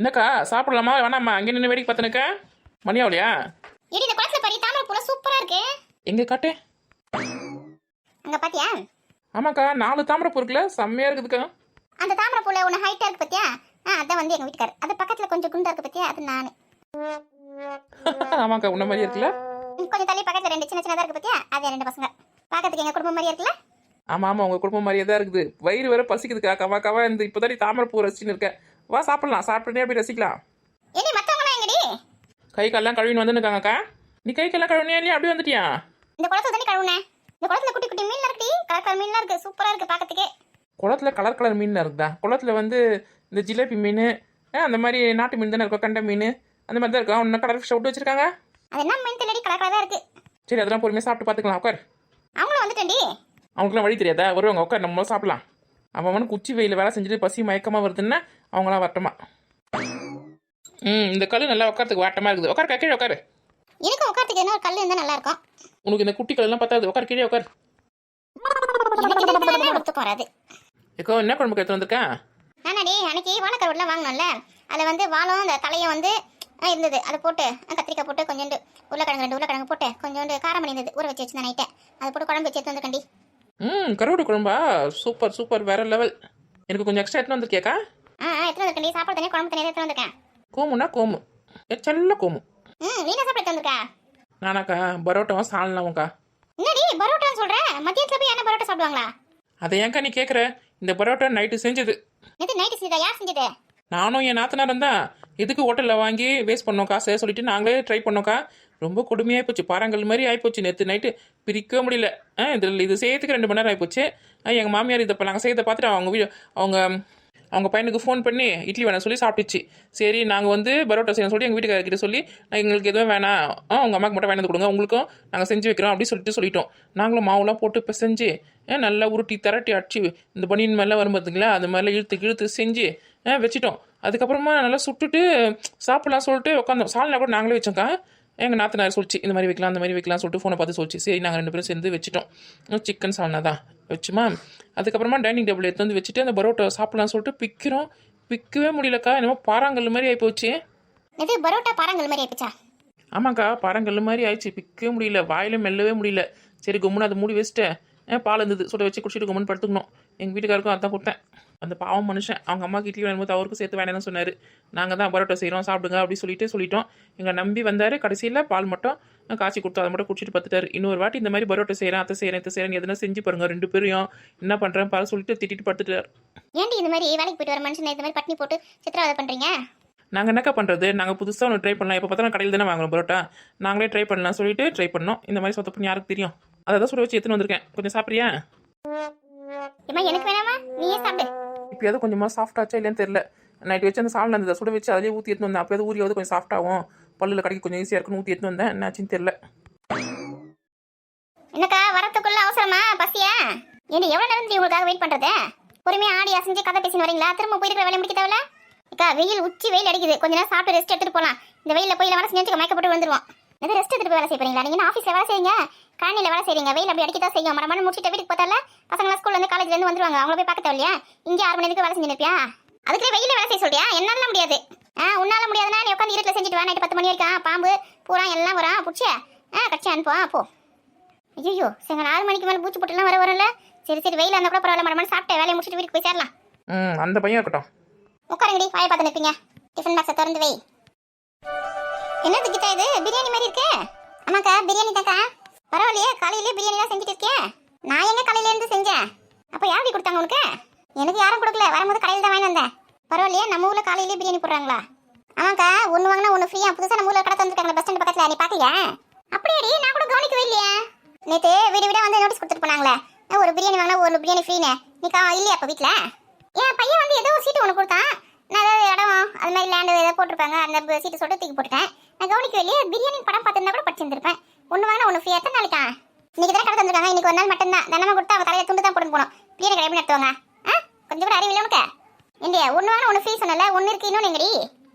என்னக்கா சாப்பிடலாமா? வேணாம்மா அங்கே நின்று வேடிக்கை பார்த்துனுக்க. மணி ஆகலையா எடி இந்த குளத்துல பாரு தாமரை பூல சூப்பரா இருக்கு. எங்கே காட்டு? அங்க பாத்தியா? ஆமாக்கா நாலு தாமரை பூ இருக்குல்ல செம்மையாக இருக்குதுக்கா. அந்த தாமரை பூல ஒன்று ஹைட்டா இருக்கு பாத்தியா? ஆ அதான் வந்து எங்க வீட்டுக்காரர் அது பக்கத்துல கொஞ்சம் குண்டா இருக்கு பாத்தியா? அது நானு. ஆமாக்கா உன்ன மாதிரி இருக்குல்ல. கொஞ்சம் தள்ளி பக்கத்துல ரெண்டு சின்ன சின்னதா இருக்கு பாத்தியா? அது ரெண்டு பசங்க. பார்க்கறதுக்கு எங்க குடும்பம் மாதிரியா இருக்குல்ல? ஆமாம் ஆமாம் உங்கள் குடும்பம் மாதிரியே தான் இருக்குது. வயிறு வேற பசிக்குதுக்கா கவா கவா இந்த இப்போ தானே தாமரை பூ ரசிச்சுன்னு இருக்கேன். வா சாப்பிடலாம். சாப்பிட்டுட்டே அப்படி ரசிக்கலாம். கை கால்லாம் கழுவின்னு வந்துருக்காங்கக்கா நீ கை கால்லாம் கழுவினியா இல்லையா? அப்படியே வந்துட்டியா? இந்த குளத்துல தண்ணி கழுவுனேன் இந்த குளத்துல குட்டி குட்டி மீன்லாம் இருக்குடி. கலர் கலர் மீன்லாம் இருக்கு. சூப்பரா இருக்கு பார்க்கறதுக்கே குளத்துல கலர் கலர் மீன் இருக்குதா? குளத்துல வந்து இந்த ஜிலேபி மீன் அந்த மாதிரி நாட்டு மீன் தானே இருக்கும் கண்ட மீன். அந்த மாதிரி தான் இருக்கும். இன்னும் கலர் ஃபிஷ் விட்டு வச்சிருக்காங்க? அது என்ன மீன் தெரியடி? கலர் கலரா இருக்கு. சரி அதெல்லாம் பொறுமையாக சாப்பிட்டு பார்த்துக்கலாம் உட்கார். அவங்களும் வந்துட்டேன்டி. அவங்களுக்குலாம் வழி தெரியாதா? வருவாங்க உட்கார் நம்ம சாப்பிடலாம். அவன் உச்சி வெயில் வேலை செஞ்சுட்டு பசி மயக்கமாக வருதுன்னா அவங்களாம் வரட்டுமா? ம் இந்த கல் நல்லா உட்காரத்துக்கு வாட்டமாக இருக்குது. உட்கார் கீழே உட்காரு. எனக்கும் உட்காரத்துக்கு என்ன ஒரு கல் இருந்தா நல்லா இருக்கும். உனக்கு இந்த குட்டி கல்லாம் பத்தாது. உட்கார் கீழே உட்கார். எனக்கு இருந்தாலே வராது ஏக்கோ என்ன குழம்புக்கு எடுத்து வந்திருக்கேன் ஆனாடி அன்னைக்கு வாழைக்கருவெல்லாம் வாங்கினோம்ல. அதில் வந்து வாழும் அந்த தலையும் வந்து இருந்தது. அதை போட்டு கத்திரிக்காய் போட்டு கொஞ்சோண்டு உருளைக்கிழங்கு ரெண்டு உருளைக்கிழங்கு போட்டு கொஞ்சோண்டு காரம் பண்ணி இருந்தது ஊற வச்சு வச்சிருந்தேன் நைட்டை. அதை போட்டு குழம்பு வச்சு எடுத்து வந்துக்கண்டி ம் கருவாடு குழம்பா? சூப்பர் சூப்பர் வேற லெவல் எனக்கு கொஞ்சம் எக்ஸ்ட்ரா எடுத்து வந்திருக்கியாக்கா? ஆ ஆ, எடுத்து வந்துக்கண்டி சாப்பாடு தனியாக குழம்பு தனியாக எடுத்து வந்திருக்கேன் கோமுனா கோமு. ஏ செல்ல கோமு. ம் நீ சாப்பிட நானாக்கா பரோட்டாவா சால்னாவும்க்கா. என்னடி பரோட்டான்னு சொல்கிறேன் மதியத்தில் போய் என்ன பரோட்டா சாப்பிடுவாங்களா? அதை ஏன்க்கா நீ கேட்குற இந்த பரோட்டா நைட்டு செஞ்சது. நேற்று நைட்டு செஞ்சதா? யார் செஞ்சது? நானும் என் நாத்தனாரும் தான். எதுக்கு ஹோட்டலில் வாங்கி வேஸ்ட் பண்ணோம் காசை சொல்லிட்டு நாங்களே ட்ரை பண்ணோம்க்கா. ரொம்ப கொடுமையாக போச்சு. பாறாங்கல் மாதிரி ஆகிப்போச்சு நேற்று நைட்டு பிரிக்க முடியல. ஆ இதில் இது செய்யறதுக்கு ரெண்டு மணி நேரம் ஆகிப்போச்சு எங்கள் மாமியார் இதை இப்போ நாங்கள் செய்யறதை பார்த்துட்டு அவங்க வீ அவங்க அவங்க பையனுக்கு ஃபோன் பண்ணி இட்லி வேணாம் சொல்லி சாப்பிட்டுச்சு. சரி நாங்கள் வந்து பரோட்டா செய்யணும் சொல்லி எங்கள் வீட்டுக்காரர்கிட்ட சொல்லி நான் எங்களுக்கு எதுவும் வேணாம். ஆ உங்கள் அம்மாக்கு மட்டும் வேணாந்து கொடுங்க. உங்களுக்கும் நாங்கள் செஞ்சு வைக்கிறோம். அப்படின்னு சொல்லிட்டு சொல்லிட்டோம். நாங்களும் மாவுலாம் போட்டு பிசைஞ்சு நல்லா உருட்டி திரட்டி அடிச்சு இந்த பனியன் மேலாம் வரும் பார்த்தீங்களா அது மாதிரிலாம் இழுத்து இழுத்து செஞ்சு வச்சுட்டோம். அதுக்கப்புறமா நல்லா சுட்டுட்டு சாப்பிட்லாம் சொல்லிட்டு உட்காந்தோம். சால்னா கூட நாங்களே வச்சோங்க்கா எங்கள் நாத்தனார் சொல்லிச்சு இந்த மாதிரி வைக்கலாம் அந்த மாதிரி வைக்கலாம் சொல்லிட்டு ஃபோனை பார்த்து சொல்லிச்சு. சரி நாங்கள் ரெண்டு பேரும் சேர்ந்து வச்சுட்டோம். சிக்கன் சால்னா தான் வச்சுமா? அதுக்கப்புறமா டைனிங் டேபிள் எடுத்து வந்து வச்சுட்டு அந்த பரோட்டா சாப்பிடலாம் சொல்லிட்டு பிக்கிறோம். பிக்கவே முடியலக்கா என்னமோ பாறாங்கல் மாதிரி ஆகிப்போச்சு இது பரோட்டா பாறாங்கல் மாதிரி ஆயிடுச்சா ஆமாக்கா பாறாங்கல் மாதிரி ஆயிடுச்சு. பிக்கவே முடியல வாயில மெல்லவே முடியல. சரி கும்முன்னு அதை மூடி வச்சுட்டேன். பால் இருந்தது. சுட வச்சு குடிச்சிட்டு கும்முன்னு படுத்துக்கணும். எங்கள் வீட்டுக்காருக்கும் அதான் கொடுத்தேன். அந்த பாவம் மனுஷன் அவங்க அம்மா இட்லி வேணும்போது அவருக்கும் சேர்த்து வேணாம்னு சொன்னார். நாங்கள் தான் பரோட்டா செய்கிறோம் சாப்பிடுங்க அப்படி சொல்லிட்டு சொல்லிட்டோம். எங்களை நம்பி வந்தார். கடைசியில் பால் மட்டும் காய்ச்சி கொடுத்தோம் அதை மட்டும் குடிச்சிட்டு பார்த்துட்டாரு இன்னொரு வாட்டி இந்த மாதிரி பரோட்டா செய்கிறேன் அத்தை செய்கிறேன் இதை செய்கிறேன் எதுனா செஞ்சு பாருங்க ரெண்டு பேரையும் என்ன பண்ணுறேன் பாரு சொல்லிட்டு திட்டிட்டு படுத்துட்டார். ஏன்டி இந்த மாதிரி வேலைக்கு போயிட்டு வர மனுஷனை இந்த மாதிரி பட்னி போட்டு சித்திரவதை பண்ணுறீங்க நாங்கள் என்னக்கா பண்ணுறது நாங்கள் புதுசாக ஒன்று ட்ரை பண்ணலாம். இப்போ பார்த்தா கடையில் தானே வாங்குறோம் பரோட்டா. நாங்களே ட்ரை பண்ணலாம் சொல்லிட்டு ட்ரை பண்ணோம். இந்த மாதிரி சொத்த பண்ணி யாருக்கு தெரியும்? அதை தான் சுட வச்சு எடுத்துன்னு வந்திருக்கேன். கொஞ்சம் சாப்பிட்றியா? எனக்கு வேணாமா? நீயே சாப்பிடு. இப்போயாவது கொஞ்சமாக சாஃப்டாச்சா இல்லைன்னு தெரியல. நைட் வச்சு அந்த சால்னா இருந்ததை சுட வச்சு அதிலே ஊற்றி எடுத்து வந்தேன். அப்போயாவது ஊறியாவது கொஞ்சம் சாஃப்டாகும் பல்லில் கடைக்கு கொஞ்சம் ஈஸியாக இருக்குன்னு ஊற்றி எடுத்து வந்தேன். என்னாச்சுன்னு தெரியல. என்னக்கா வரத்துக்குள்ள அவசரமா? பசியா? என்ன எவ்வளோ நேரம் தெரியும் உங்களுக்காக வெயிட் பண்ணுறது பொறுமையாக ஆடி அசைஞ்சு கதை பேசின்னு வரீங்களா? திரும்ப போயிருக்கிற வேலை முடிக்க தேவையில்ல? அக்கா வெயில் உச்சி வெயில் அடிக்குது. கொஞ்ச நேரம் சாப்பிட்டு ரெஸ்ட் எடுத்துட்டு போகலாம் இந்த வெயிலில் போய் வேலை செஞ்சு மயக்கப்பட்டு வந்துருவோம் எது ரெஸ்ட் எடுத்துட்டு போய் வேலை செய்ய போறீங்களா? நீங்கள் ஆஃபீஸில் வேலை செய்யுங்க கழனியில் வேலை செய்றீங்க. வெயில் அப்படி அடிக்க தான் செய்யும். மரமான முடிச்சுட்டு வீட்டுக்கு பார்த்தால பசங்க ஸ்கூல்ல இருந்து காலேஜ்ல இருந்து வந்துருவாங்க. அவங்கள போய் பார்க்க தேவையில்லையா? இங்கே ஆறு மணி நேரத்துக்கு வேலை செஞ்சு நிற்பியா வெயில வேலை செய்ய சொல்றியா? என்னால முடியாது. ஆ உன்னால முடியாதுன்னா நீ உட்காந்து இருட்டில் செஞ்சுட்டு வா. நைட்டு பத்து மணி வரைக்கும். பாம்பு பூரா எல்லாம் வரும். பிடிச்சி. ஆ கட்சி அனுப்புவா போ. ஐயோ சரி ஆறு மணிக்கு மேலே பூச்சி போட்டுலாம் வர வரல. சரி சரி வெயில் இருந்தால் கூட பரவாயில்ல. மரமான சாப்பிட்டு வேலையை முடிச்சுட்டு வீட்டுக்கு போய் சேரலாம். ம் அந்த பையன் இருக்கட்டும். உட்காருங்கடி. வாயை பார்த்து நிற்பீங்க டிஃபன் பாக்ஸை திறந்து வை. என்னது கிட்டா இது? பிரியாணி மாதிரி இருக்கு? ஆமாக்கா பிரியாணி தாக்கா பரவாயில்லையே காலையிலேயே பிரியாணிலாம் செஞ்சுட்டு இருக்கேன் நான் எங்க காலையில இருந்து செஞ்சேன்? அப்போ யாருக்கு கொடுத்தாங்க உனக்கு? எனக்கு யாரும் கொடுக்கல. வரும்போது கடையில் தான் வாங்கி வந்தேன். பரவாயில்லையே நம்ம ஊரில் காலையிலேயே பிரியாணி போடுறாங்களா? ஆமாக்கா ஒன்று வாங்கினா ஒன்று ஃப்ரீயா புதுசாக நம்ம ஊரில் கடை தந்துருக்காங்க பஸ் ஸ்டாண்ட் பக்கத்தில். நீ பார்க்கலையா அப்படியாடி நான் கூட கவனிக்கவே இல்லையா. நேற்று வீடு வீடாக வந்து நோட்டீஸ் கொடுத்துட்டு போனாங்களே. ஒரு பிரியாணி வாங்கினா ஒரு பிரியாணி ஃப்ரீனே நீ கா இல்லையா அப்போ வீட்டில் என் பையன் வந்து ஏதோ ஒரு சீட்டு ஒன்று கொடுத்தான். நான் ஏதாவது இடம் அது மாதிரி லேண்டு ஏதாவது போட்டிருப்பாங்க அந்த சீட்டு சொல்லிட்டு தூக்கி போட்டுட்டேன். நான் கவனிக்கவே பிரியாணி படம் பார்த்துருந்தா கூட படிச்சிருந்திருப்பேன். ஒன்று வாங்க ஒன்று ஃப்ரீ எத்தனை நாளைக்கா? இன்னைக்கு தான் கடை தந்துருக்காங்க இன்னைக்கு ஒரு நாள் மட்டும்தான். தினமும் கொடுத்தா அவள் தலையை துண்டு தான் போட்டு போகணும் பிரியாணி கடை நடத்துவாங்க? ஆ? கொஞ்சம் கூட அறிவில்லை உனக்கு? இந்தியா ஒன்று வாங்க ஒன்று ஃப்ரீ சொன்னல ஒன்று இருக்கு இன்னொன்று எங்கடி?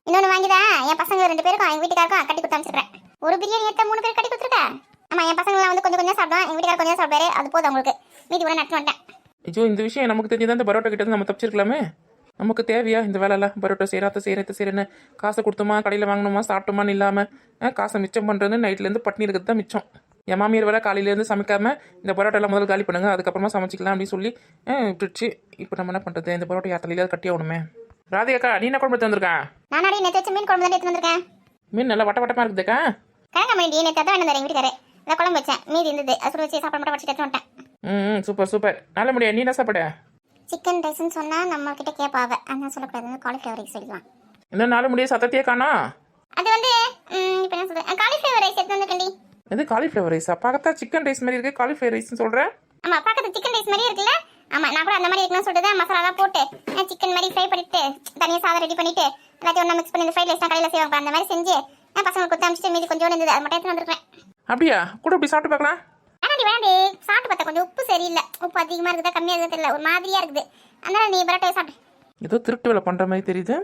இன்னொன்று வாங்கி தான் என் பசங்க ரெண்டு பேருக்கும் எங்கள் வீட்டுக்காருக்கும் கட்டி கொடுத்து அனுப்பிச்சிடுறேன் ஒரு பிரியாணி எடுத்த மூணு பேர் கட்டி கொடுத்துருக்கா? ஆமாம் என் பசங்களாம் வந்து கொஞ்சம் கொஞ்சம் சாப்பிடுவான். எங்கள் வீட்டுக்கார கொஞ்சம் சாப்பிடுவாரு. அது போதும் அவங்களுக்கு. மீதி கூட நட்டு வந்துட்டேன். ஐயோ இந்த விஷயம் நமக்கு தெரிஞ்சதான் இந்த பரோட்டா கிட்ட நம்ம தப்பிச்சிருக்கலாமே? நமக்கு தேவையா இந்த வேலைலாம் பரோட்டா செய்கிறாத்த செய்கிறத செய்கிறேன்னு காசை கொடுத்தோமா கடையில் வாங்கணுமா சாப்பிட்டோமான்னு இல்லாமல் காசை மிச்சம் பண்ணுறது நைட்லேருந்து பட்னி இருக்கிறது தான் மிச்சம். என் மாமியார் வேலை காலையிலேருந்து சமைக்காம இந்த பரோட்டாலாம் முதல்ல காலி பண்ணுங்க அதுக்கப்புறமா சமைச்சிக்கலாம் அப்படின்னு சொல்லி விட்டுருச்சு. இப்போ நம்ம என்ன பண்ணுறது இந்த பரோட்டா யாத்திரையில கட்டி ஆகணுமே. ராதிகாக்கா நீ என்ன குழம்பு எடுத்து வந்திருக்கேன் நானாடி நேற்று வச்ச மீன் குழம்பு தான் வந்திருக்கேன். மீன் நல்லா வட்ட வட்டமாக இருக்குதுக்கா? கிழங்க மீண்டி நேற்று அதான் வேணும் வீட்டுக்காரு இந்த குழம்பு வச்சேன். மீதி இருந்தது. அது வச்சு சாப்பாடு மட்டும் ம் சூப்பர் சூப்பர். நல்ல முடியா? நீ என்ன சாப்பிட? சிக்கன் ரைஸ்னு சொன்னால் நம்ம கிட்ட கேட்பாவ அதான் சொல்லக்கூடாது. காலிஃப்ளவர் ரைஸ் சொல்லிக்கலாம் இன்னும் நாலு முடிய சத்தத்தையே காணோம் அது வந்து ம், இப்போ என்ன சொல்றது? காலிஃப்ளவர் ரைஸ் எடுத்து வந்துருக்கேன்டி இது காலிஃப்ளவர் ரைஸா பார்த்தா சிக்கன் ரைஸ் மாதிரி இருக்கு. காலிஃப்ளவர் ரைஸ்னு சொல்கிறேன் ஆமா பக்கத்து சிக்கன் ரைஸ் மாதிரி இருக்குல்ல? ஆமா நான் கூட அந்த மாதிரி இருக்கணும்னு சொல்லிட்டு மசாலாலாம் போட்டு சிக்கன் மாதிரி ஃப்ரை பண்ணிட்டு தனியாக சாதம் ரெடி பண்ணிட்டு எல்லாத்தையும் ஒன்றா மிக்ஸ் பண்ணி இந்த ஃப்ரைட் ரைஸ் கடையில் செய்வாங்க அந்த மாதிரி செஞ்சு நான் பசங்களுக்கு கொடுத்து அமிச்சிட்டு மீதி கொஞ்சம் இருந்தது. அது மட்டும் எடுத்து வந்திருக்கேன் அப்படியா? கூட இப்படி சாப்பிட்டு பார்க்கலாம். வேணாடி வேணாடி சாப்பிட்டு பார்த்தா கொஞ்சம் உப்பு சரியில்லை. உப்பு அதிகமாக இருக்குதா கம்மியாக இருக்குதா தெரியல. ஒரு மாதிரியா இருக்குது. அதனால நீ பரோட்டா சாப்பிட்டு ஏதோ திருட்டு வேலை பண்ணுற மாதிரி தெரியுது.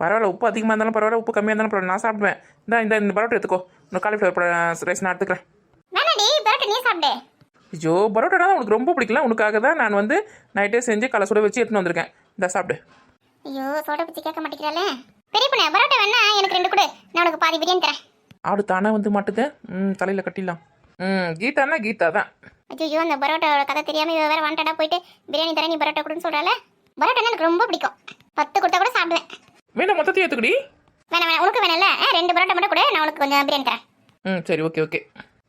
பரவாயில்ல உப்பு அதிகமாக இருந்தாலும் பரவாயில்ல உப்பு கம்மியாக இருந்தாலும் பரவாயில்ல. நான் சாப்பிடுவேன். இந்த இந்த இந்த பரோட்டா எடுத்துக்கோ. இந்த காலிஃப்ளவர் ரைஸ் நான் எடுத்துக்கிறேன். வேணாடி பரோட்டா நீ சாப்பிடு. ஐயோ பரோட்டா தான் உனக்கு ரொம்ப பிடிக்கல. உனக்காக தான் நான் வந்து நைட்டே செஞ்சு கலை சுட வச்சு எடுத்துன்னு வந்திருக்கேன். இந்த சாப்பிடு. ஐயோ சோடா பத்தி கேட்க மாட்டேங்கிறாளே. பெரிய பொண்ணு பரோட்டா வேணா எனக்கு ரெண்டு கொடு. நான் உனக்கு பாதி பிரியாணி தரேன். ஆடு தானே வந்து மாட்டுது? ம் தலையில் கட்டிடலாம். ம் கீதானா கீதா தான் ஐயோ அந்த பரோட்டாவோட கதை தெரியாம இவ வேற வாண்டடா போயிட்டு பிரியாணி தரேன் நீ பரோட்டா கொடுன்னு சொல்றால பரோட்டா எனக்கு ரொம்ப பிடிக்கும். பத்து கொடுத்தா கூட சாப்பிடுவேன். மீனை மொத்தத்தையும் எடுத்துக்கடி. வேணாம் வேணாம் உனக்கு வேணாம்ல? ஆ, ரெண்டு பரோட்டா மட்டும் கொடு நான் உனக்கு கொஞ்சம் பிரியாணி தரேன். ம் சரி ஓகே ஓகே.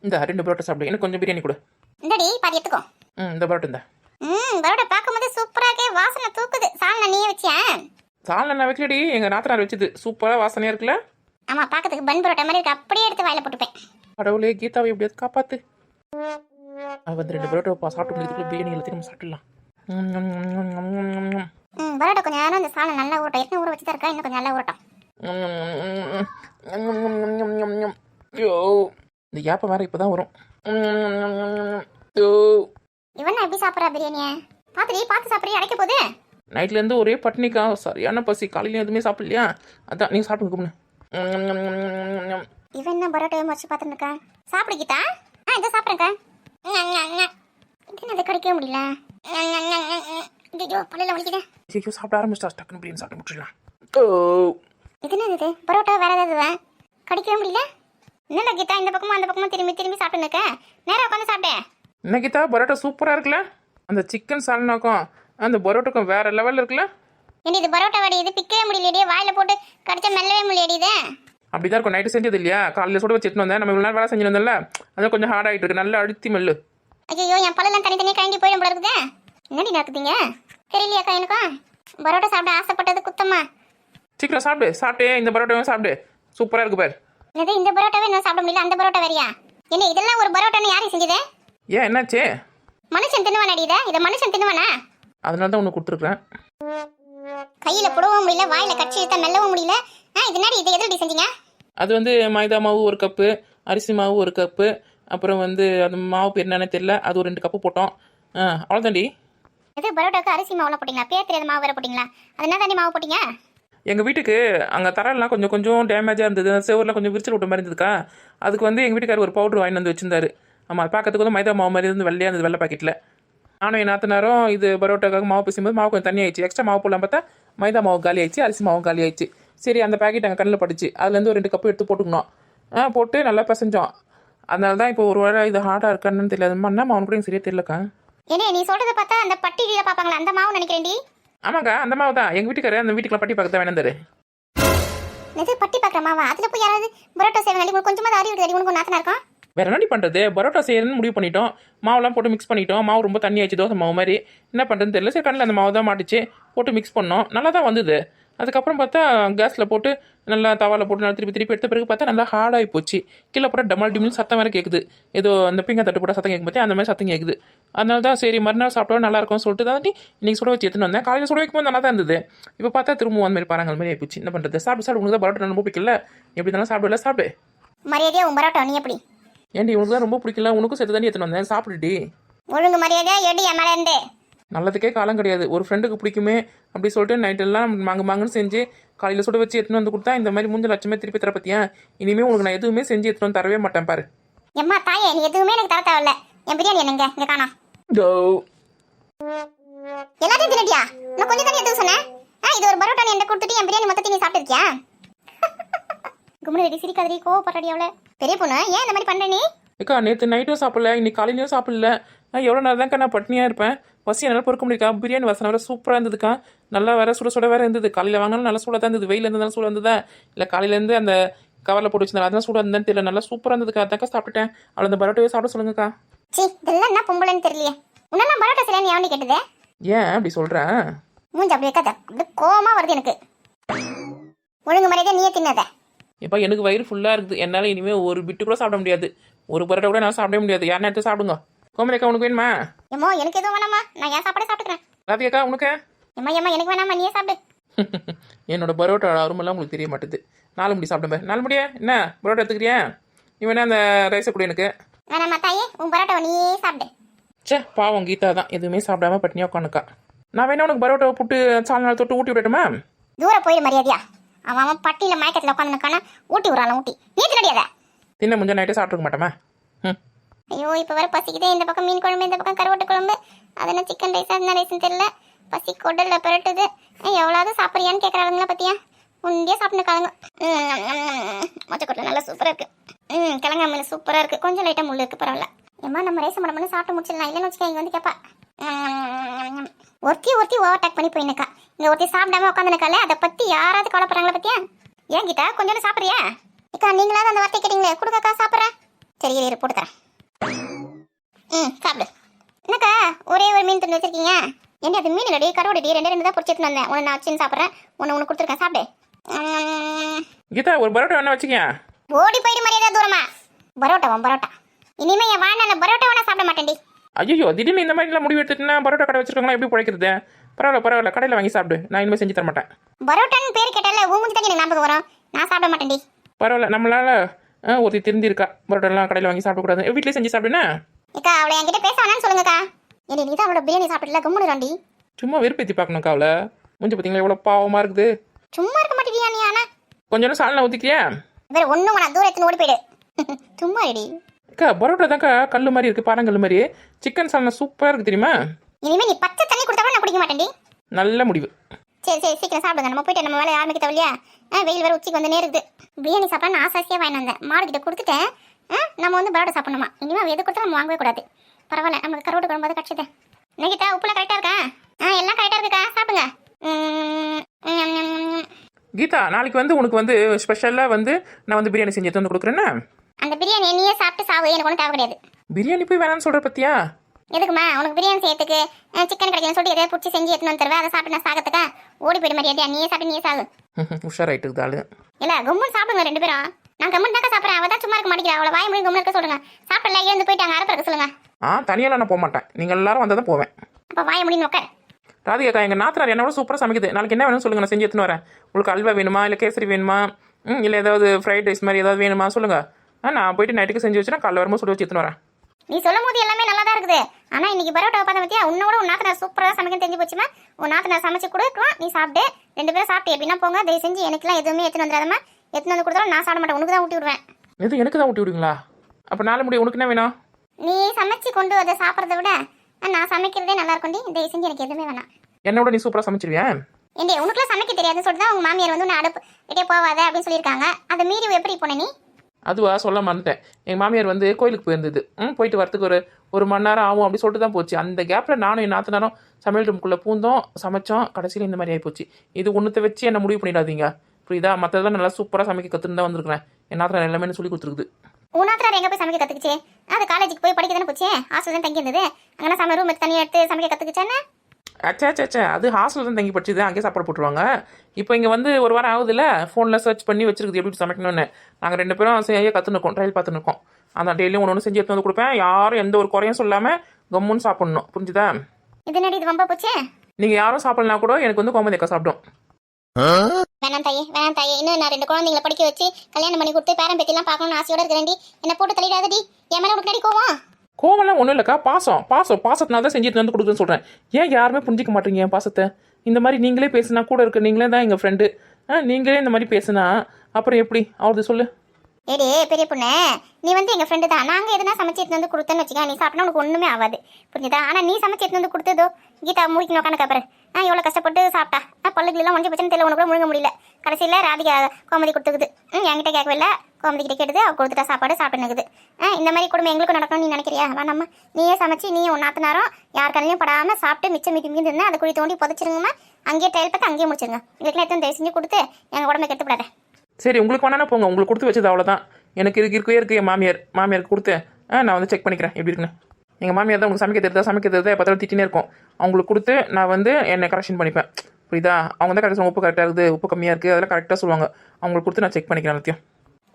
இந்த ரெண்டு பரோட்டா சாப்பிடு. எனக்கு கொஞ்சம் பிரியாணி கொடு. இந்தடி பாதி எடுத்துக்கோ. ம் இந்த பரோட்டா இந்த. ம் பரோட்டா பார்க்கும்போது சூப்பரா இருக்கே வாசனை தூக்குது. சால்னா நீயே வச்சியா? சால்னா நான் வைக்கலடி எங்கள் நாத்தனார் வச்சது. சூப்பராக வாசனையாக இருக்குல்ல? ஆமா பார்க்கறதுக்கு பன் பரோட்டா மாதிரி இருக்கு. அப்படியே எடுத்து வாயில போட்டுப்பேன். கடவுளே கீதாவை எப்படியாவது காப்பாத்து வந்து ரெண்டு பரோட்டா சாப்பிட்டு முடிக்கிறதுக்குள்ள பிரியாணி எல்லாத்தையும் நம்ம சாப்பிடலாம் பரோட்டா கொஞ்சம் நேரம் அந்த சாலை நல்லா ஊறட்டும் ஏற்கனவே ஊற வச்சு தான் இருக்கா இன்னும் கொஞ்சம் நல்லா ஐயோ இந்த ஏப்ப வேற இப்பதான் வரும் இவன் எப்படி சாப்பிட்றா பிரியாணியை பார்த்துடி பார்த்து சாப்பிட்றீ அடைக்க போகுது நைட்ல இருந்து ஒரே பட்னிக்கா சரியான பசி காலையில எதுவுமே சாப்பிடலையா அதான் நீங்க சாப்பிடுங்க கும்பிடு இவன் என்ன பரோட்டாவை வச்சு பார்த்துட்டு இருக்கா சாப்பிடு கீதா. ஆ இதை சாப்பிட்றேங்க்கா இது என்னது கடிக்கவே முடியல. ஐயோ பல்லில் வலிக்குது. ஐயோ சாப்பிட ஆரம்பிச்சிட்டா டக்குன்னு பிரியாணி சாப்பிட்டு முடிச்சிடலாம். ஓ. இது என்னது இது? பரோட்டா வேற ஏதாவது கடிக்கவே முடியல? என்னடா கீதா இந்த பக்கமும் அந்த பக்கமும் திரும்பி திரும்பி சாப்பிட்டு இருக்க நேரா உட்காந்து சாப்பிட்டேன் என்ன கீதா பரோட்டா சூப்பரா இருக்குல்ல? அந்த சிக்கன் சால்னாக்கும் அந்த பரோட்டாக்கும் வேற லெவல்ல இருக்குல்ல? ஏண்டி இது பரோட்டா வடி இது? பிக்கவே முடியலையே வாயில போட்டு கடிச்சா மெல்லவே முடியலையே இது அப்படிதான் இருக்கும். நைட்டு செஞ்சது இல்லையா? காலையில் சுட வச்சு எடுத்துன்னு வந்தேன். நம்ம இவ்வளோ நேரம் வேலை செஞ்சிருந்தோம்ல அதான் கொஞ்சம் ஹார்ட் ஆகிட்டு இருக்கு. நல்லா அழுத்தி மெல்லு. ஐயோ என் பல்லெல்லாம் தனித்தனியாக கழண்டி போயிடும் போல இருக்குதே. என்னடி நடக்குதுங்க? தெரியலையாக்கா எனக்கும் பரோட்டா சாப்பிட ஆசைப்பட்டது குத்தம்மா சீக்கிரம் சாப்பிடு. சாப்பிட்டு இந்த பரோட்டாவும் சாப்பிடு. சூப்பராக இருக்கு பாரு. என்னது இந்த பரோட்டாவே நான் சாப்பிட முடியல? அந்த பரோட்டா வேறியா? என்ன இதெல்லாம் ஒரு பரோட்டான்னு யாரும் செஞ்சது? ஏன் என்னாச்சு? மனுஷன் தின்னுவானாடி இதை? இதை மனுஷன் தின்னுவானா? அதனால தான் உனக்கு கொடுத்துருக்குறேன். கையில புடவும் முடியல வாயில கட்சி இழுத்தா மெல்லவும் முடியல. ஆ இது என்னடி இதை எதிரடி செஞ்சீங்க? அது வந்து மைதா மாவு ஒரு கப்பு அரிசி மாவு ஒரு கப்பு அப்புறம் வந்து அந்த மாவு பேர் என்னன்னு தெரியல அது ஒரு ரெண்டு கப்பு போட்டோம். ஆ அவ்வளோதாண்டி இது பரோட்டாக்கு அரிசி மாவுல போட்டீங்களா? பேர் தெரியாத மாவு வேற போட்டீங்களா? அது என்ன தாண்டி மாவு போட்டீங்க? எங்கள் வீட்டுக்கு அங்கே தரெல்லாம் கொஞ்சம் கொஞ்சம் டேமேஜாக இருந்தது. செவரில் கொஞ்சம் விரிச்சல் விட்ட மாதிரி இருந்ததுக்கா? அதுக்கு வந்து எங்கள் வீட்டுக்காரர் ஒரு பவுடர் வாங்கி வந்து வச்சிருந்தாரு. ஆமாம் அது பார்க்கறதுக்கு வந்து மைதா மாவு மாதிரி இருந்து வெள்ளையாக இருந்தது வெள்ளை பாக்கெட்டில் நானும் என் நாத்தனாரும் இது பரோட்டாக்காக மாவு பேசும்போது மாவு கொஞ்சம் தண்ணி ஆயிடுச்சு. எக்ஸ்ட்ரா மாவு போடலாம் பார்த்தா மைதா மாவு காலி ஆயிடுச்சு அரிசி மாவு காலி ஆயிடுச்சு. சரி அந்த பாக்கெட் அங்கே கண்ணில் பட்டுச்சு. அதுலேருந்து ஒரு ரெண்டு கப்பு எடுத்து போட்டுக்கணும். ஆ போட்டு நல்லா பிசைஞ்சோம். அதனால தான் இப்போ ஒரு வேளை இது ஹார்டாக இருக்கான்னு தெரியல என்ன மாவு கூட சரியாக தெரியலக்கா. ஏனே நீ சொல்றத பார்த்தா அந்த பட்டியல பாப்பாங்களா அந்த மாவு நினைக்கிறேன்டி. ஆமாக்கா அந்த மாவு தான். எங்கள் வீட்டுக்காரர் அந்த வீட்டுக்குள்ள பட்டி பார்க்க தான் வேணாந்தாரு இது பட்டி பாக்குற மாவா? அதுல போய் யாராவது பரோட்டா செய்வாங்க உங்களுக்கு கொஞ்சமா அறிவு இருக்கு உனக்கு நாத்தனா இருக்கும் வேற என்னடி பண்ணுறது பரோட்டா செய்யணும்னு முடிவு பண்ணிட்டோம். மாவுலாம் போட்டு மிக்ஸ் பண்ணிட்டோம். மாவு ரொம்ப தண்ணி ஆயிடுச்சு தோசை மாவு மாதிரி. என்ன பண்ணுறதுன்னு தெரியல. சரி கண்ணில் அந்த மாவு தான் மாட்டுச்சு. போட்டு மிக்ஸ் பண்ணோம். நல்லா தான் வந்தது. அதுக்கப்புறம் பார்த்தா கேஸில் போட்டு நல்லா தவாவில் போட்டு நல்லா திருப்பி திருப்பி எடுத்த பிறகு பார்த்தா நல்லா ஹார்டாகி போச்சு. கீழே போட்டால் டமல் டிமில் சத்தம் வேறு கேட்குது ஏதோ அந்த பிங்கா தட்டு போட்டால் சத்தம் கேட்கும் பார்த்தா அந்த மாதிரி சத்தம் கேட்குது அதனால தான் சரி மறுநாள் சாப்பிட்டா நல்லா இருக்கும்னு சொல்லிட்டு தான் இன்னைக்கு சுட வச்சு எடுத்துன்னு வந்தேன். காலையில் சுட வைக்கும்போது நல்லா தான் இருந்தது. இப்போ பார்த்தா திரும்பவும் அந்த மாதிரி பாருங்கள் மாதிரி ஆயிப்போச்சு. என்ன பண்ணுறது சாப்பிட்டு சாப்பிட்டு உங்களுக்கு தான் பரோட்டா ரொம்ப பிடிக்கல எப்படி தானே சாப்பிடல சாப்பிடு. மரியாதையா உன் பரோட்டா நீ எப்படி? ஏன்டி உனக்கு தான் ரொம்ப பிடிக்கல? உனக்கும் சேர்த்து தானே எடுத்துன்னு வந்தேன்? சாப்பிடுடி ஒழுங்கு மரியாதையா எடி என் மேல இருந்து. நல்லதுக்கே காலம் கிடையாது. ஒரு ஃப்ரெண்டுக்கு பிடிக்குமே அப்படி சொல்லிட்டு நைட் எல்லாம் மாங்க மாங்கன்னு செஞ்சு காலையில் சுட வச்சு எடுத்துன்னு வந்து கொடுத்தா இந்த மாதிரி மூஞ்ச லட்சமே திருப்பி தர பத்தியா இனிமே உனக்கு நான் எதுவுமே செஞ்சு வந்து தரவே மாட்டேன் பாரு. எம்மா தாயே நீ எதுவுமே எனக்கு தர தேவையில்ல. என் பிரியாணி என்னங்க? இங்க காணோம். எல்லாத்தையும் தின்னுட்டியா? நான் கொஞ்சம் தண்ணி எடுத்து சொன்னேன்? ஆ இது ஒரு கொடுத்துட்டு என் பிரியாணி மொத்தத்தை நீ சாப்பிட்டுருக்கியா? கும்முனு ரெடி சிரிக்காதடி கோவப்படுறடி அவள. பெரிய பொண்ணு? ஏன் இந்த மாதிரி பண்ற நீ? ஏக்கா நேற்று நைட்டும் சாப்பிடல இன்னைக்கு காலையிலையும் சாப்பிடல. நான் எவ்வளோ நேரம் தான்க்கா நான் பட்னியாக இருப்பேன். பசி என்னால் பொறுக்க முடியுக்கா பிரியாணி வாசனை வேறு சூப்பராக இருந்ததுக்கா. நல்லா வேற சுட சுட வேற இருந்தது. காலையில் வாங்கினாலும் நல்லா சூடாக தான் இருந்தது. வெயில் இருந்ததாலும் சூடாக இருந்ததா? இல்லை காலையிலேருந்து அந்த கவரில் போட்டு வச்சிருந்தா அதெல்லாம் சூடாக இருந்ததுன்னு தெரியல. நல்லா சூப்பராக இருந்ததுக்கா. அதாக்கா சாப்பிட்டுட்டேன். அவளை அந்த பரோட்டாவே சாப்பிட சொல்லுங்கக்கா. சீ இதெல்லாம் என்ன பொம்பளைன்னு தெரியலையே. உன்னெல்லாம் பரோட்டா சரியா நீ அவனி கேட்டதே? ஏன் அப்படி சொல்கிறேன் மூஞ்சி அப்படி வைக்காத அப்படி கோவமா வருது எனக்கு. ஒழுங்கு மரியாதை நீயே தின்னத. எப்பா எனக்கு வயிறு ஃபுல்லாக இருக்குது. என்னால் இனிமேல் ஒரு பிட்டு கூட சாப்பிட முடியாது. ஒரு பரோட்டா கூட என்னால் சாப்பிட முடியாது. யாருன்னா எடுத்து சாப்பிடுங்க? கோமதிக்கா உனக்கு வேணுமா? ஏமோ எனக்கு எதுவும் வேணாமா நான் ஏன் சாப்பாடே சாப்பிட்டுக்கிறேன்? ராதிகாக்கா உனக்கு? ஏம்மா ஏம்மா எனக்கு வேணாமா நீயே சாப்பிடு. என்னோட பரோட்டா அருமெல்லாம் உங்களுக்கு தெரிய மாட்டுது. நாலு முடி சாப்பிடுங்க நாலு முடியா? என்ன? பரோட்டா எடுத்துக்கிறியா? நீ வேணா அந்த ரைஸை கொடு எனக்கு. வேணாமா தாயே. உன் பரோட்டாவை நீயே சாப்பிடு. ச்சே பாவம் கீதா தான். எதுவுமே சாப்பிடாம பட்னியா உட்காந்துக்கா நான் வேணா உனக்கு பரோட்டாவை புட்டு சால்நாள் தொட்டு ஊட்டி விடட்டுமா? தூரம் போயிடு மரியாதையா. அவன் அவன் பட்டியில மயக்கத்துல உட்காந்துருக்கானா ஊட்டி விடுறான் ஊட்டி. நீ தின்னடியாத தின்ன முஞ்ச நைட்டே சாப்பிட்டுருக்க மாட்டோமா? ம் ஐயோ இப்போ வர பசிக்குதே இந்த பக்கம் மீன் குழம்பு இந்த பக்கம் கருவாட்டு குழம்பு. அது என்ன சிக்கன் ரைஸ் என்ன ரைஸ்னு தெரியல. பசி கொடல்ல பெரட்டுது. எவ்வளவு சாப்பிட்றியான்னு கேட்குறாங்களா பத்தியா? உண்டியே சாப்பிட்டு காலங்க மொச்சக்கொட்டை நல்லா சூப்பராக இருக்கு. ம் கிழங்கா மீன் சூப்பராக இருக்கு. கொஞ்சம் லைட்டாக முள்ளு இருக்கு பரவாயில்ல. ஏம்மா நம்ம ரேசம் மடம் பண்ணி சாப்பிட்டு முடிச்சிடலாம். இல்லைன்னு வச்சுக்க இங்கே வந்து கேட்பா ஒருத்தி ஒருத்தி ஓவர்டேக் பண்ணி போயினுக்கா. இங்கே ஒருத்தி சாப்பிடாம உட்காந்துருக்கால அதை பற்றி யாராவது கவலைப்படுறாங்களா பத்தியா? ஏன் கிட்டா கொஞ்சம் சாப்பிட்றியா? அக்கா நீங்களாவது அந்த வார்த்தை கேட்டீங்களே கொடுக்கக்கா சாப்பிட்றேன். சரி இரு, போட்டு தரேன் ம் சாப்பிடு. என்னக்கா ஒரே ஒரு மீன் துண்டு வச்சிருக்கீங்க? என்ன அது மீன் இல்லடி கருவாடி ரெண்டு ரெண்டு தான் எடுத்துன்னு வந்தேன். உன்னை நான் வச்சுன்னு சாப்பிட்றேன். உன்னை உனக்கு கொடுத்துருக்கேன். சாப்பிடு. கீதா ஒரு பரோட்டா வேணா வச்சுக்கேன் ஓடி போயிடு மரியாதை தூரமா. பரோட்டாவும் பரோட்டா. இனிமே என் வாழ்நாள் பரோட்டா வேணா சாப்பிட மாட்டேன்டி. ஐயோ திடீர்னு இந்த மாதிரிலாம் முடிவு எடுத்துட்டுனா பரோட்டா கடை வச்சிருக்காங்களா எப்படி பிழைக்கிறது பரவாயில்ல பரவாயில்ல கடையில் வாங்கி சாப்பிடு. நான் இனிமேல் செஞ்சு தர மாட்டேன் பரோட்டான்னு பேர் கேட்டால உன் மூஞ்சி தான் எனக்கு ஞாபகம் வரும் நான் சாப்பிட மாட்டேன்டி. பரவாயில்ல நம்மளால ஒருத்தி திருந்திருக்கா. பரோட்டாலாம் கடையில் வாங்கி சாப்பிடக்கூடாது. வீட்டிலே செஞ்சு சாப்பிடுனா? அக்கா அவளை என்கிட்ட பேச வேணாம்னு சொல்லுங்கக்கா. ஏடி நீ தான் அவளோட பிரியாணி சாப்பிடல கும்பிடுறாண்டி சும்மா வெறுப்பேத்தி பார்க்கணும்க்கா அவளை. மூஞ்சி பார்த்தீங்களா எவ்வளோ பாவமாக இருக்குது. சும்மா இருக்க மாட்டேங்கியா நீ ஆனா. கொஞ்ச நேரம் சால்னா ஊற்றிக்கிறியா வேற ஒன்றும் வேணாம் தூரத்துன்னு ஓடி போயிடு. சும்மா இடி அக்கா பரோட்டா தான்க்கா கல் மாதிரி இருக்குது பாறங்கல் மாதிரி. சிக்கன் சால்னா சூப்பராக இருக்குது தெரியுமா? இனிமே நீ பச்சை தண்ணி கொடுத்தா கூட நான் குடிக்க மாட்டேன்டி. நல்ல முடிவு. சரி சரி சீக்கிரம் சாப்பிடுங்க. நம்ம போயிட்டு நம்ம வேலையை ஆரம்பிக்க தவலையா வெயில் வேற உச்சிக்கு வந்து நேருது. பிரியாணி சாப்பிட ஆசாசியாக வாங்கி வந்தேன். மாடு கிட்ட கொடுத்துட்டேன் நம்ம வந்து பரோட்டா சாப்பிடணுமா? இனிமேல் எது கொடுத்தாலும் நம்ம வாங்கவே கூடாது. பரவாயில்ல நமக்கு கருவாட்டு குழம்பு கிடச்சிது. நெகிட்டா உப்புலாம் கரெக்டாக இருக்கா? ஆ எல்லாம் கரெக்டாக இருக்குக்கா சாப்பிடுங்க. கீதா நாளைக்கு வந்து உனக்கு வந்து ஸ்பெஷலாக வந்து நான் வந்து பிரியாணி செஞ்சு வந்து கொடுக்குறேன்னா அந்த பிரியாணி நீயே சாப்பிட்டு சாவு எனக்கு ஒன்றும் தேவை கிடையாது. பிரியாணி போய் வேணாம்னு சொல்கிற பத்தியா? எதுக்குமா? உனக்கு பிரியாணி செய்யறதுக்கு சிக்கன் கிடைக்கணும் சொல்லிட்டு எதாவது பிடிச்சி செஞ்சு எடுத்துன்னு வந்து தருவேன் அதை சாப்பிட்டு நான் சாகத்துக்கா? ஓடி போயிடு மரியாதையா. நீயே சாப்பிட்டு நீயே சாகு. உஷாராயிட்டு இருக்குது ஆளு. இல்ல கம்முன்னு சாப்பிடுங்க ரெண்டு பேரும். நான் கம்முன்னு தாக்க சாப்பிட்றேன். அவ தான் சும்மா இருக்க மாட்டேங்கிறா. அவளை வாய் மொழி கம்முன்னு இருக்க சொல்லுங்க. சாப்பிடல எழுந்து போயிட்டு அங்கே அரப்ப இருக்க சொல்லுங்க. ஆ தனியாலாம் நான் போக மாட்டேன். நீங்கள் எல்லாரும் வந்தால் தான் போவேன். அப்போ வாய முடியும் உட்கார் ராதிகாக்கா எங்கள் நாத்தனார் என்னோட சூப்பராக சமைக்குது. நாளைக்கு என்ன வேணும்னு சொல்லுங்கள் நான் செஞ்சு எடுத்துன்னு வரேன். உங்களுக்கு அல்வா வேணுமா? இல்லை கேசரி வேணுமா? ம் இல்லை ஏதாவது ஃப்ரைட் ரைஸ் மாதிரி ஏதாவது வேணுமா? சொல்லுங்கள் ஆ நான் போயிட்டு நைட்டுக்கு செஞ்சு வச்சுனா காலைல வரும்போது சுட வச்சு எடுத்துன்னு வரேன். நீ சொல்லும் போது எல்லாமே நல்லா தான் இருக்குது. ஆனா இன்னைக்கு பரோட்டா பார்த்த பத்தியா உன்னோட உன் நாத்தனார் சூப்பராக சமைக்க தெரிஞ்சு போச்சுமா? உன் நாத்தனார் சமைச்சு கொடுக்கும் நீ சாப்பிட்டு ரெண்டு பேரும் சாப்பிட்டு எப்படின்னா போங்க. தயவு செஞ்சு எனக்குலாம் எதுவுமே எடுத்துன்னு வந்துடாதமா எடுத்துன்னு வந்து கொடுத்தாலும் நான் சாப்பிட மாட்டேன். உனக்கு தான் ஊட்டி விடுவேன். எது எனக்கு தான் ஊட்டி விடுவீங்களா? அப்போ நாலு முடி உனக்கு என்ன வேணும்? நீ சமைச்சு கொண்டு அதை சாப்பிட்றத விட நான் சமைக்கிறதே நல்லா இருக்கும்டி. தயவு செஞ்சு எனக்கு எதுவுமே வேணாம். என்னோட நீ சூப்பராக சமைச்சிருவியா? ஏண்டி உனக்குலாம் சமைக்க தெரியாதுன்னு சொல்லிட்டு தான் உங்க மாமியார் வந்து உன்னை அடுப்பு கிட்டே போவாத அப்படின்னு சொல்லியிருக்காங்க. அதை மீறி எப்படி போன நீ? அதுவா சொல்ல மறந்துட்டேன். எங்கள் மாமியார் வந்து கோயிலுக்கு போயிருந்தது. ம் போயிட்டு வரத்துக்கு ஒரு ஒரு மணி நேரம் ஆகும் அப்படி சொல்லிட்டு தான் போச்சு. அந்த கேப்பில் நானும் என் நாத்தனாரும் சமையல் ரூம்குள்ளே பூந்தோம் சமைச்சோம். கடைசியில் இந்த மாதிரி ஆகிப்போச்சு இது ஒன்றுத்தை வச்சு என்ன முடிவு பண்ணிடாதீங்க. புரியுதா? மற்றதெல்லாம் நல்லா சூப்பராக சமைக்க கற்றுன்னு தான் வந்திருக்கிறேன். என் நாத்தனார் எல்லாமே சொல்லி கொடுத்துருக்குது. உன் நாத்தனார் எங்க போய் சமைக்க கத்துக்குச்சு? அது காலேஜுக்கு போய் படிக்க தானே போச்சு? ஹாஸ்டல் தான் தங்கி இருந்தது அங்கே சம ரூம் தனி எடுத்து சமைக்க கத்துக்குச்சானே அச்சா அச்சா அது ஹாஸ்டலில் தான் தங்கி படிச்சது. அங்கேயே சாப்பாடு போட்டுருவாங்க. இப்போ இங்கே வந்து ஒரு வாரம் ஆகுதுல்ல? ஃபோனில் சர்ச் பண்ணி வச்சிருக்குது. எப்படி சமைக்கணும்னு. நாங்கள் ரெண்டு பேரும் செய்ய கற்றுனுக்கோம் ட்ரையல் பார்த்துருக்கோம் அந்த டெய்லியும் ஒன்று ஒன்று செஞ்சு எடுத்து வந்து கொடுப்பேன். யாரும் எந்த ஒரு குறையும் சொல்லாமல் கம்முன்னு சாப்பிட்ணும். புரிஞ்சுதா? இது நடி இது ரொம்ப போச்சு? நீங்கள் யாரும் சாப்பிடலனா கூட எனக்கு வந்து கோமதி அக்கா சாப்பிடும். வேணாம் தாயே வேணாம் தாயே. இன்னும் நான் ரெண்டு குழந்தைங்களை படிக்க வச்சு கல்யாணம் பண்ணி கொடுத்து பேரன் பேத்திலாம் பார்க்கணும்னு ஆசையோட இருக்கிறேன்டி. என்ன போட்டு தள்ளிடாதடி. என் மேலே உனக்கு கோவம்? கோவம்லாம் ஒன்றும் இல்லைக்கா. பாசம் பாசம். பாசத்தினால தான் செஞ்சு எடுத்து வந்து கொடுக்குறேன்னு சொல்கிறேன் ஏன் யாருமே புரிஞ்சிக்க மாட்டீங்க என் பாசத்தை? இந்த மாதிரி நீங்களே பேசுனா கூட இருக்க நீங்களே தான் எங்கள் ஃப்ரெண்டு நீங்களே இந்த மாதிரி பேசுனா அப்புறம் எப்படி? அவரது சொல்லு. ஏடி பெரிய பொண்ணு நீ வந்து எங்க ஃப்ரெண்டு தான். நாங்க எதுனா சமைச்சு எடுத்து வந்து கொடுத்தேன்னு வச்சுக்க நீ சாப்பிட்டா உனக்கு ஒண்ணுமே ஆகாது புரிஞ்சுதா? ஆனா நீ சமைச்சு எடுத்து வந்து கொடுத்ததோ கீதா மூய்க்கு உட்காந்து கப்பற ஆ எவ்வளோ கஷ்டப்பட்டு சாப்பிட்டா? நான் பல்லுகளெல்லாம் ஒன்றி பிரச்சனை தெரியல உனக்கு கூட முழுங்க முடியல. கடைசியில் ராதிகா கோமதி கொடுத்துக்குது. ம் என்கிட்ட கேட்கவே இல்லை கோமதி கிட்ட கேட்டுது அவள் கொடுத்துட்டா சாப்பாடு சாப்பிட்டுனுக்குது ஆ இந்த மாதிரி குடும்பம் எங்களுக்கும் நடக்கணும்னு நீ நினைக்கிறியா? வேணாம்மா நீயே சமைச்சு நீ உன் நாத்தனாரும் யார் கண்ணையும் படாமல் சாப்பிட்டு மிச்சம் மிதி மிதி இருந்தால் அதை குழி தோண்டி புதைச்சிருங்கம்மா. அங்கேயே டைல் பார்த்து அங்கேயே முடிச்சிருங்க. இதுக்கெல்லாம் எத்தனை தயவு செஞ்சு கொடுத்து எங்கள் உடம்பை கெட்டுப்படாத சரி உங்களுக்கு வேணா போங்க. உங்களுக்கு கொடுத்து வச்சது அவ்வளோதான் எனக்கு இருக்கு இருக்கவே இருக்கு. என் மாமியார் மாமியாருக்கு கொடுத்து ஆ நான் வந்து செக் பண்ணிக்கிறேன். எப்படி இருக்குன்னு. எங்கள் மாமியார் தான் உங்களுக்கு சமைக்க தெரியுதா? சமைக்க தெரியுதா? எப்போ திட்டினே இருக்கும். அவங்களுக்கு கொடுத்து நான் வந்து என்னை கரெக்ஷன் பண்ணிப்பேன். புரியுதா? அவங்க தான் கரெக்டாக உப்பு கரெக்டாக இருக்குது உப்பு கம்மியாக இருக்குது அதெல்லாம் கரெக்டாக சொல்லுவாங்க. அவங்களுக்கு கொடுத்து நான் செக் பண்ணிக்கிறேன் எல்லாத்தையும்.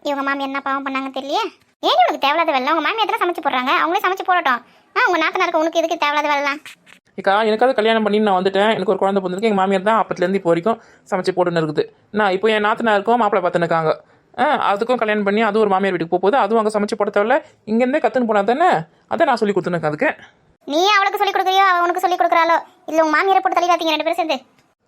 இவங்க மாமி என்ன பாவம் பண்ணாங்க தெரியலையே? ஏன் உனக்கு தேவையில்லாத வேலை உங்கள் மாமியார் தான் சமைச்சு போடுறாங்க. அவங்களே சமைச்சு போடட்டும். ஆ உங்க நாத்தனாருக்கு உனக்கு எதுக்கு தேவையில்லாத வேலைலாம்? ஏக்கா எனக்காவது கல்யாணம் பண்ணி நான் வந்துட்டேன். எனக்கு ஒரு குழந்தை பிறந்திருக்கு. எங்கள் மாமியார் தான் அப்பத்துலேருந்து இப்போ வரைக்கும் சமைச்சு போட்டுன்னு இருக்குது. நான் இப்போ என் நாத்தனாருக்கும் மாப்பிள்ளை பார்த்துனுக்காங்க ஆ அதுக்கும் கல்யாணம் பண்ணி அதுவும் ஒரு மாமியார் வீட்டுக்கு போக போகுது அதுவும் அங்கே சமைச்சு போட தேவையில்ல. இங்கேருந்தே கற்றுன்னு போனா தானே? அதை நான் சொல்லி கொடுத்துனுக்கேன் அதுக்கு. நீ அவளுக்கு சொல்லி கொடுக்குறியோ? அவ உனக்கு சொல்லி கொடுக்குறாளோ? இல்ல உங்க மாமியாரை போட்டு தள்ளிடாதீங்க ரெண்டு பேரும் சேர்ந்து?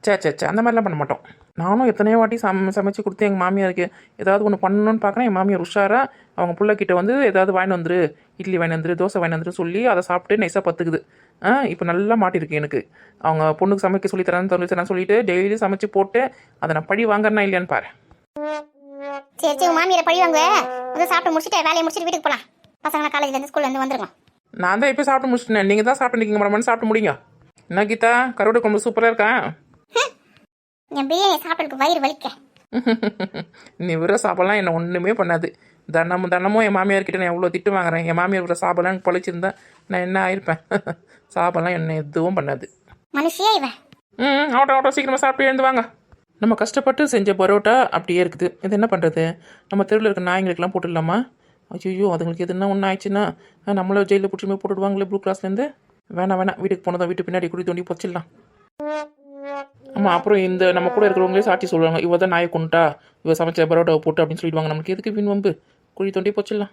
சே சே சே அந்த மாதிரிலாம் பண்ண மாட்டோம். நானும் எத்தனையோ வாட்டி சம் சமைச்சு கொடுத்து எங்கள் மாமியாருக்கு ஏதாவது ஒன்று பண்ணணும்னு பார்க்குறேன் என் மாமியார் உஷாரா அவங்க புள்ளக்கிட்ட வந்து ஏதாவது வாங்கி வந்துரு இட்லி வாங்கி வந்துரு தோசை வாங்கி வந்துரு சொல்லி அதை சாப்பிட்டு நைஸாக பத்துக்குது. ஆ இப்போ நல்லா மாட்டிருக்கு எனக்கு. அவங்க பொண்ணுக்கு சமைக்க சொல்லி தரேன்னு சொல்லி நான் சொல்லிட்டு டெய்லி சமைச்சு போட்டு அதை நான் பழி வாங்குறேனா இல்லையான்னு பாரு. சரி சரி மாமியாரை பழி வாங்க. வந்து சாப்பிட்டு முடிச்சுட்டு வேலையை முடிச்சுட்டு வீட்டுக்கு போலாம். பசங்க காலேஜ்ல இருந்து ஸ்கூல்ல இருந்து வந்துருங்க. நான் தான் இப்போ சாப்பிட்டு முடிச்சிட்டேன். நீங்கள் தான் சாப்பிட்டு நிற்கிங்க மேடம் சாப்பிட்டு முடியுங்க என்ன கீதா? கருவாடு குழம்பு சூப்பராக இருக்கா? என் பிரியாணி சாப்பிட்டு வயிறு வலிக்க. நீ விற சாப்பாடுலாம் என்ன ஒன்றுமே பண்ணாது. தினமும் தினமும் என் மாமியார் கிட்ட நான் எவ்வளோ திட்டு வாங்குறேன்? என் மாமியார் விற சாப்பாடுலாம் பழிச்சிருந்தா நான் என்ன ஆயிருப்பேன்? சாப்பாடுலாம் என்ன எதுவும் பண்ணாது. மனுஷியே இவன் ம் ஆட்டோ ஆட்டோ சீக்கிரமாக சாப்பிட்டு எழுந்து வாங்க. நம்ம கஷ்டப்பட்டு செஞ்ச பரோட்டா அப்படியே இருக்குது. இது என்ன பண்ணுறது நம்ம தெருவில் இருக்க நாய்ங்களுக்கெல்லாம் போட்டுடலாமா? ஐயோ அதுங்களுக்கு எதுனா ஒன்று ஆயிடுச்சுன்னா நம்மள ஜெயிலில் பிடிச்சி போட்டுடுவாங்களே ப்ளூ கிளாஸ்லேருந்து வேணாம் வேணாம் வீட்டுக்கு போனதும் வீட்டு பின்னாடி குடி தோண்டி பொச்சிடலாம். ஆமாம் அப்புறம் இந்த நம்ம கூட இருக்கிறவங்களே சாட்சி சொல்லுவாங்க இவ தான் நாயை கொண்டுட்டா இவ சமைச்ச பரோட்டாவை போட்டு அப்படின்னு சொல்லிடுவாங்க. நமக்கு எதுக்கு வீண் வம்பு குழி தோண்டி போச்சிடலாம்.